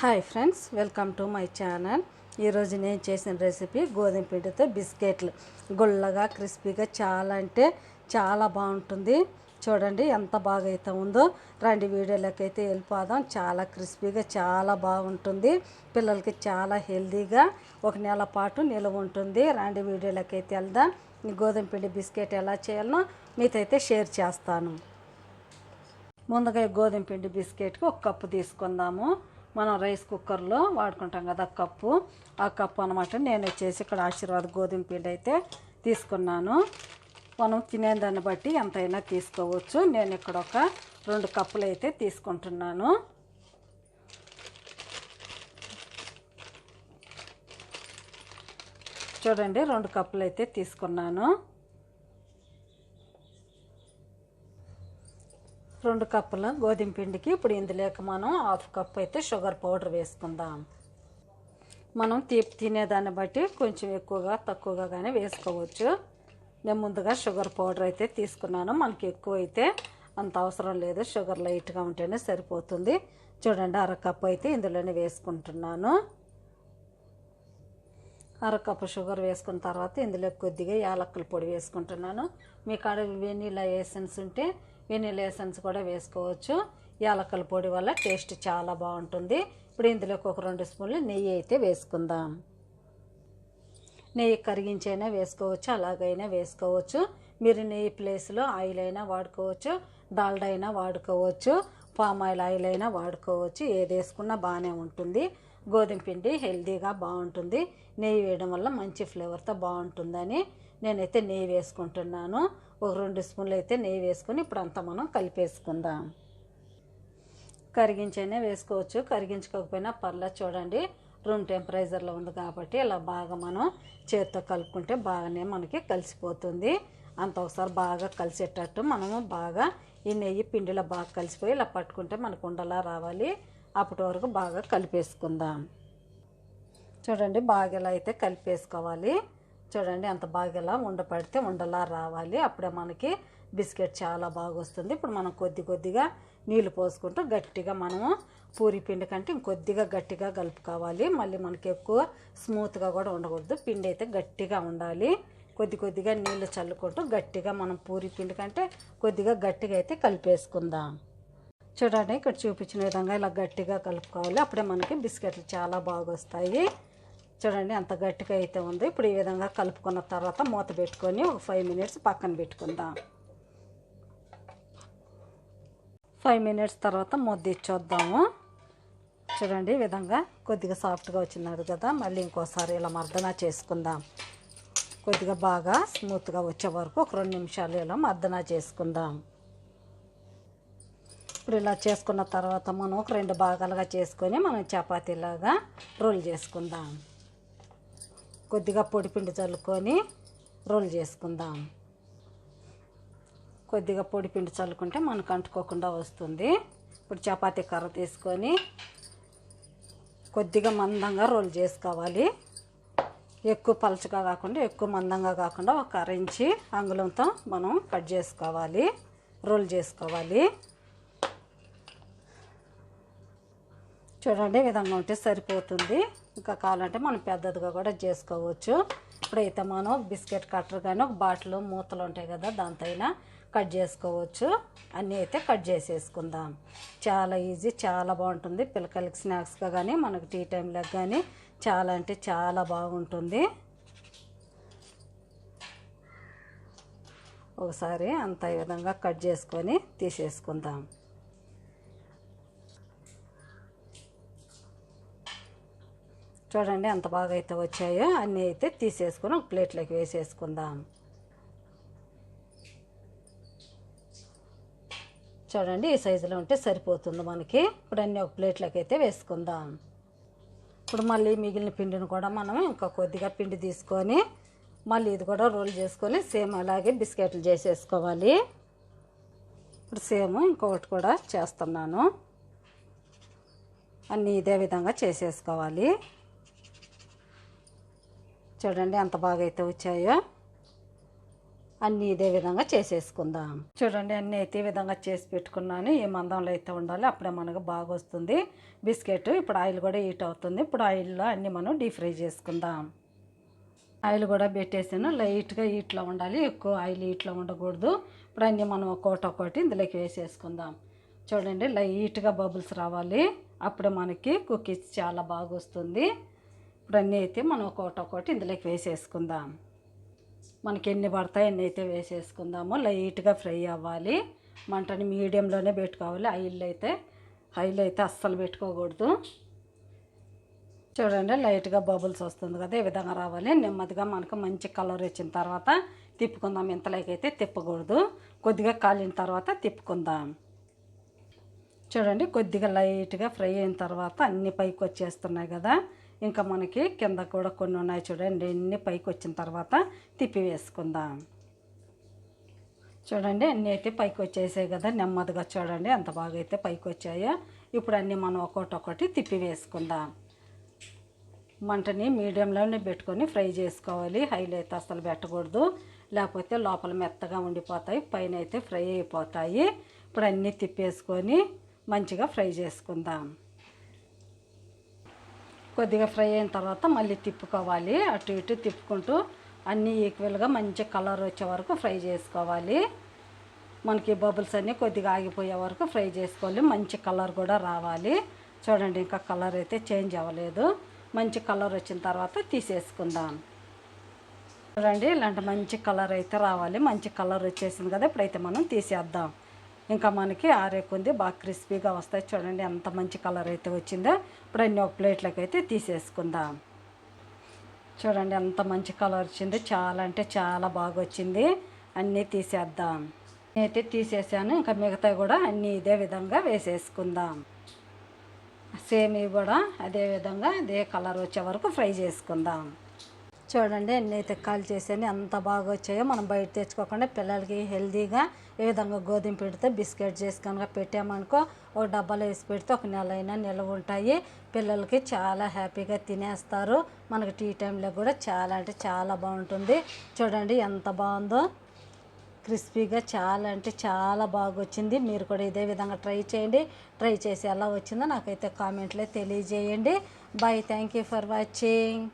Hi friends welcome to my channel. ఈరోజు నేను చేసిన రెసిపీ గోధుమ పిండితో బిస్కెట్లు. గుల్లగా క్రిస్పీగా చాలా అంటే చాలా బాగుంటుంది. చూడండి ఎంత బాగా అయితే ఉందో. రెండు వీడియోలకి అయితే వెళ్ళిపోదాం. చాలా క్రిస్పీగా చాలా బాగుంటుంది. పిల్లలకి చాలా హెల్తీగా ఒక నెల పాటు నిల్వ ఉంటుంది. రెండు వీడియోలకి అయితే వెళ్దాం. ఈ గోధుమ పిండి బిస్కెట్ ఎలా చేయాలనో మీతైతే అయితే షేర్ చేస్తాను. ముందుగా ఈ గోధుమ పిండి బిస్కెట్కి ఒక కప్పు తీసుకుందాము. మనం రైస్ కుక్కర్లో వాడుకుంటాం కదా కప్పు. ఆ కప్పు అనమాట నేను వచ్చేసి ఇక్కడ ఆశీర్వాద్ గోధుమ పిండి అయితే తీసుకున్నాను. మనం తినేదాన్ని బట్టి ఎంతైనా తీసుకోవచ్చు. నేను ఇక్కడ ఒక రెండు కప్పులు అయితే తీసుకుంటున్నాను. చూడండి రెండు కప్పులు అయితే తీసుకున్నాను. రెండు కప్పుల గోధుమ పిండికి ఇప్పుడు ఇందులోకి మనం హాఫ్ కప్ అయితే షుగర్ పౌడర్ వేసుకుందాం. మనం తీపి తినేదాన్ని బట్టి కొంచెం ఎక్కువగా తక్కువగా కానీ వేసుకోవచ్చు. నేను ముందుగా షుగర్ పౌడర్ అయితే తీసుకున్నాను. మనకి ఎక్కువ అయితే అంత అవసరం లేదు. షుగర్ లైట్గా ఉంటేనే సరిపోతుంది. చూడండి అరకప్పు అయితే ఇందులోనే వేసుకుంటున్నాను. అరకప్పు షుగర్ వేసుకున్న తర్వాత ఇందులో కొద్దిగా యాలక్కల పొడి వేసుకుంటున్నాను. మీ కాడ వెనీలా ఎసెన్స్ ఉంటే వెనీల్ ఎసెన్స్ కూడా వేసుకోవచ్చు. యాలకల పొడి వల్ల టేస్ట్ చాలా బాగుంటుంది. ఇప్పుడు ఇందులోకి ఒక రెండు స్పూన్లు నెయ్యి అయితే వేసుకుందాం. నెయ్యి కరిగించైనా వేసుకోవచ్చు అలాగైనా వేసుకోవచ్చు. మీరు నెయ్యి ప్లేస్లో ఆయిల్ అయినా వాడుకోవచ్చు డాల్డా అయినా వాడుకోవచ్చు పామ్ ఆయిల్ ఆయిల్ అయినా వాడుకోవచ్చు. ఏది వేసుకున్నా బాగానే ఉంటుంది. గోధుమ పిండి హెల్దీగా బాగుంటుంది. నెయ్యి వేయడం వల్ల మంచి ఫ్లేవర్తో బాగుంటుందని నేనైతే నెయ్యి వేసుకుంటున్నాను. ఒక రెండు స్పూన్లు అయితే నెయ్యి వేసుకొని ఇప్పుడు అంతా మనం కలిపేసుకుందాం. కరిగించైనా వేసుకోవచ్చు. కరిగించుకోకపోయినా పర్లేదు చూడండి రూమ్ టెంపరేచర్లో ఉంది కాబట్టి ఇలా బాగా మనం చేతితో కలుపుకుంటే బాగానే మనకి కలిసిపోతుంది. అంత ఒకసారి బాగా కలిసేటట్టు మనము బాగా ఈ నెయ్యి పిండిలో బాగా కలిసిపోయి ఇలా పట్టుకుంటే మనకు ఉండలా రావాలి. అప్పటి వరకు బాగా కలిపేసుకుందాం. చూడండి బాగా ఇలా అయితే కలిపేసుకోవాలి. చూడండి అంత బాగా ఇలా ఉండపడితే ఉండలా రావాలి. అప్పుడే మనకి బిస్కెట్ చాలా బాగా వస్తుంది. ఇప్పుడు మనం కొద్ది కొద్దిగా నీళ్ళు పోసుకుంటూ గట్టిగా మనము పూరి పిండి కంటే ఇంకొద్దిగా గట్టిగా కలుపుకోవాలి. మళ్ళీ మనకి ఎక్కువ స్మూత్గా కూడా ఉండకూడదు. పిండి అయితే గట్టిగా ఉండాలి. కొద్ది కొద్దిగా నీళ్ళు చల్లుకుంటూ గట్టిగా మనం పూరి పిండి కంటే కొద్దిగా గట్టిగా అయితే కలిపేసుకుందాం. చూడండి ఇక్కడ చూపించిన విధంగా ఇలా గట్టిగా కలుపుకోవాలి. అప్పుడే మనకి బిస్కెట్లు చాలా బాగా వస్తాయి. చూడండి అంత గట్టిగా అయితే ఉంది. ఇప్పుడు ఈ విధంగా కలుపుకున్న తర్వాత మూత పెట్టుకొని ఒక ఫైవ్ మినిట్స్ పక్కన పెట్టుకుందాం. ఫైవ్ మినిట్స్ తర్వాత మూత ఇచ్చొద్దాము చూడండి ఈ విధంగా కొద్దిగా సాఫ్ట్గా వచ్చినాడు కదా. మళ్ళీ ఇంకోసారి ఇలా మర్దన చేసుకుందాం. కొద్దిగా బాగా స్మూత్గా వచ్చే వరకు ఒక రెండు నిమిషాలు ఇలా మర్దన చేసుకుందాం. ఇప్పుడు ఇలా చేసుకున్న తర్వాత మనం ఒక రెండు భాగాలుగా చేసుకొని మనం చపాతీలాగా రోల్ చేసుకుందాం. కొద్దిగా పొడిపిండి చల్లుకొని రోల్ చేసుకుందాం. కొద్దిగా పొడిపిండి చల్లుకుంటే మనకు అంటుకోకుండా వస్తుంది. ఇప్పుడు చపాతీ కర్ర తీసుకొని కొద్దిగా మందంగా రోల్ చేసుకోవాలి. ఎక్కువ పలచగా కాకుండా ఎక్కువ మందంగా కాకుండా ఒక అర ఇంచి అంగుళంతో మనం కట్ చేసుకోవాలి రోల్ చేసుకోవాలి. చూడండి ఈ విధంగా ఉంటే సరిపోతుంది. ఇంకా కావాలంటే మనం పెద్దదిగా కూడా చేసుకోవచ్చు. ఇప్పుడైతే మనం బిస్కెట్ కట్టర్ కానీ ఒక బాటిల్ మూతలు ఉంటాయి కదా దాంతో అయినా కట్ చేసుకోవచ్చు. అన్నీ అయితే కట్ చేసేసుకుందాం. చాలా ఈజీ చాలా బాగుంటుంది. పిల్లకాయలకి స్నాక్స్గా కానీ మనకు టీ టైంలో కానీ చాలా అంటే చాలా బాగుంటుంది. ఒకసారి అంత ఈ విధంగా కట్ చేసుకొని తీసేసుకుందాం. చూడండి ఎంత బాగా అయితే వచ్చాయో అన్నీ అయితే తీసేసుకొని ఒక ప్లేట్లోకి వేసేసుకుందాం. చూడండి ఈ సైజులో ఉంటే సరిపోతుంది మనకి. ఇప్పుడు అన్నీ ఒక ప్లేట్లోకి అయితే వేసుకుందాం. ఇప్పుడు మళ్ళీ మిగిలిన పిండిని కూడా మనం ఇంకా కొద్దిగా పిండి తీసుకొని మళ్ళీ ఇది కూడా రోల్ చేసుకొని సేమ్ అలాగే బిస్కెట్లు చేసేసుకోవాలి. ఇప్పుడు సేమ్ ఇంకొకటి కూడా చేస్తున్నాను. అన్నీ ఇదే విధంగా చేసేసుకోవాలి. చూడండి ఎంత బాగా అయితే వచ్చాయో అన్నీ ఇదే విధంగా చేసేసుకుందాం. చూడండి అన్నీ అయితే ఈ విధంగా చేసి పెట్టుకున్నాను. ఏ మందంలో అయితే ఉండాలి అప్పుడే మనకు బాగా వస్తుంది బిస్కెట్ ఇప్పుడు ఆయిల్ కూడా హీట్ అవుతుంది. ఇప్పుడు ఆయిల్లో అన్నీ మనం డీప్ ఫ్రై చేసుకుందాం. ఆయిల్ కూడా పెట్టేసాను. లైట్గా హీట్లో ఉండాలి. ఎక్కువ ఆయిల్ హీట్లో ఉండకూడదు. ఇప్పుడు అన్నీ మనం ఒక్కోటి ఒక్కోటి ఇందులోకి వేసేసుకుందాం. చూడండి లైట్గా బబుల్స్ రావాలి. అప్పుడే మనకి కుకీస్ చాలా బాగా వస్తుంది ఇప్పుడు అన్నీ అయితే మనం ఒక్కొక్కటి ఒకటి ఇందులోకి వేసేసుకుందాం. మనకి ఎన్ని పడతాయి ఎన్ని అయితే వేసేసుకుందాము. లైట్గా ఫ్రై అవ్వాలి. మంటని మీడియంలోనే పెట్టుకోవాలి. ఆయిల్ అయితే ఆయిల్ అయితే అస్సలు పెట్టుకోకూడదు. చూడండి లైట్గా బబుల్స్ వస్తుంది కదా ఈ విధంగా రావాలి. నెమ్మదిగా మనకు మంచి కలర్ వచ్చిన తర్వాత తిప్పుకుందాం. ఇంతలోకైతే తిప్పకూడదు. కొద్దిగా కాలిన తర్వాత తిప్పుకుందాం. చూడండి కొద్దిగా లైట్గా ఫ్రై అయిన తర్వాత అన్ని పైకి వచ్చేస్తున్నాయి కదా. ఇంకా మనకి కింద కూడా కొన్ని ఉన్నాయి చూడండి. అన్ని పైకి వచ్చిన తర్వాత తిప్పి వేసుకుందాం. చూడండి అన్నీ అయితే పైకి వచ్చేసాయి కదా నెమ్మదిగా చూడండి ఎంత బాగా అయితే పైకి వచ్చాయో. ఇప్పుడు అన్నీ మనం ఒక్కొక్కటి ఒకటి తిప్పి వేసుకుందాం. మంటని మీడియంలోనే పెట్టుకొని ఫ్రై చేసుకోవాలి. హైలో అయితే అసలు పెట్టకూడదు. లేకపోతే లోపల మెత్తగా ఉండిపోతాయి పైన అయితే ఫ్రై అయిపోతాయి. ఇప్పుడు అన్నీ తిప్పేసుకొని మంచిగా ఫ్రై చేసుకుందాం. కొద్దిగా ఫ్రై అయిన తర్వాత మళ్ళీ తిప్పుకోవాలి. అటు ఇటు తిప్పుకుంటూ అన్నీ ఈక్వల్గా మంచి కలర్ వచ్చే వరకు ఫ్రై చేసుకోవాలి. మనకి బబుల్స్ అన్నీ కొద్దిగా ఆగిపోయే వరకు ఫ్రై చేసుకోవాలి. మంచి కలర్ కూడా రావాలి. చూడండి ఇంకా కలర్ అయితే చేంజ్ అవ్వలేదు. మంచి కలర్ వచ్చిన తర్వాత తీసేసుకుందాం. చూడండి ఇలాంటి మంచి కలర్ అయితే రావాలి. మంచి కలర్ వచ్చేసింది కదా ఇప్పుడైతే మనం తీసేద్దాం. ఇంకా మనకి ఆరేకుంది బాగా క్రిస్పీగా వస్తాయి. చూడండి ఎంత మంచి కలర్ అయితే వచ్చిందో. ఇప్పుడు అన్ని ఒక ప్లేట్లోకి అయితే తీసేసుకుందాం. చూడండి ఎంత మంచి కలర్ వచ్చింది. చాలా అంటే చాలా బాగా వచ్చింది. అన్నీ తీసేద్దాం. నేనైతే తీసేసాను. ఇంకా మిగతా కూడా అన్నీ ఇదే విధంగా వేసేసుకుందాం. సేమ్ ఇవి కూడా అదే విధంగా అదే కలర్ వచ్చే వరకు ఫ్రై చేసుకుందాం. చూడండి అన్నీ అయితే కాల్ చేసాను ఎంత బాగా వచ్చాయో మనం బయట తెచ్చుకోకుండా పిల్లలకి హెల్తీగా ఏ విధంగా గోధుమ పెడితే బిస్కెట్ చేసి కనుక పెట్టామనుకో ఒక డబ్బాలో వేసి పెడితే ఒక నెల అయినా నిల్వ ఉంటాయి. పిల్లలకి చాలా హ్యాపీగా తినేస్తారు. మనకి టీ టైంలో కూడా చాలా అంటే చాలా బాగుంటుంది. చూడండి ఎంత బాగుందో. క్రిస్పీగా చాలా అంటే చాలా బాగా వచ్చింది. మీరు కూడా ఇదే విధంగా ట్రై చేయండి. ట్రై చేసి ఎలా వచ్చిందో నాకైతే కామెంట్లో తెలియజేయండి. Bye thank you for watching